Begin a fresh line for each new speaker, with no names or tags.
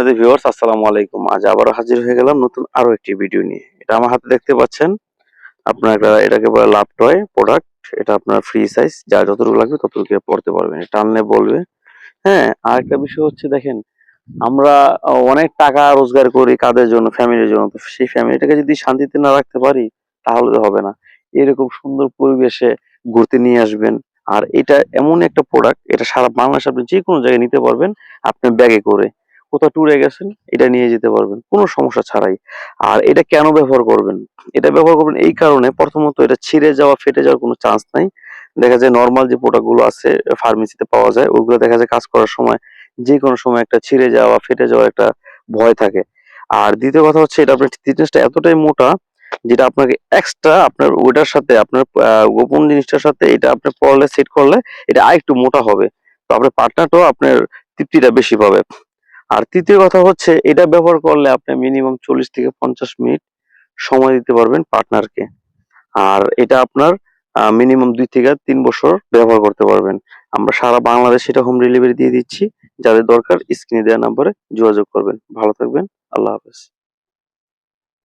সম্মানিত ভিউয়ার্স আসসালামু আলাইকুম। আজ আবারও হাজির হয়ে গেলাম নতুন আরও একটি ভিডিও নিয়ে। এটা আমার হাতে দেখতে পাচ্ছেন, আপনার এটাকে বলে লাভ টয় প্রোডাক্ট এটা আপনার ফ্রি সাইজ যা যতটুকু লাগবে ততটুকু পড়তে পারবেন। টানলে বলবে। হ্যাঁ আর একটা বিষয় হচ্ছে, দেখেন, আমরা অনেক টাকা রোজগার করি কাদের জন্য ফ্যামিলির জন্য। তো সেই ফ্যামিলিটাকে যদি শান্তিতে না রাখতে পারি, তাহলে হবে না। এরকম সুন্দর পরিবেশে ঘুরতে নিয়ে আসবেন। আর এটা এমন একটা প্রোডাক্ট এটা সারা বাংলাদেশ আপনি যে কোনো জায়গায় নিতে পারবেন, আপনার ব্যাগে করে। কোথাও ট্যুরে গেছেন, এটা নিয়ে যেতে পারবেন, কোনো সমস্যা ছাড়াই। আর এটা কেন ব্যবহার করবেন? এটা ব্যবহার করবেন এই কারণে, প্রথমত এটা ছিঁড়ে যাওয়া, ফেটে যাওয়ার কোনো চান্স নাই। দেখা যায় নর্মাল যে প্রোডাক্টগুলো আছে ফার্মেসিতে পাওয়া যায় ওইগুলো দেখা যায় কাজ করার সময় যে কোনো সময় একটা ছিঁড়ে যাওয়া, ফেটে যাওয়ার একটা ভয় থাকে। আর দ্বিতীয় কথা হচ্ছে, এটা আপনার থিকনেসটা এতটাই মোটা যেটা আপনাকে এক্সট্রা আপনার ওইটার সাথে, আপনার গোপন জিনিসটার সাথে এটা আপনি পড়লে সেট করলে এটা আরেকটু মোটা হবে। তো আপনার পার্টনারটাও আপনার তৃপ্তিটা বেশি পাবে। আর তৃতীয় কথা হচ্ছে, এটা ব্যবহার করলে আপনি মিনিমাম চল্লিশ থেকে পঞ্চাশ মিনিট সময় দিতে পারবেন পার্টনারকে আর এটা আপনার মিনিমাম দুই থেকে তিন বছর ব্যবহার করতে পারবেন। আমরা সারা বাংলাদেশ এটা হোম ডেলিভারি দিয়ে দিচ্ছি। যাদের দরকার স্ক্রিনে দেওয়া নাম্বারে যোগাযোগ করবেন। ভালো থাকবেন। আল্লাহ হাফেজ।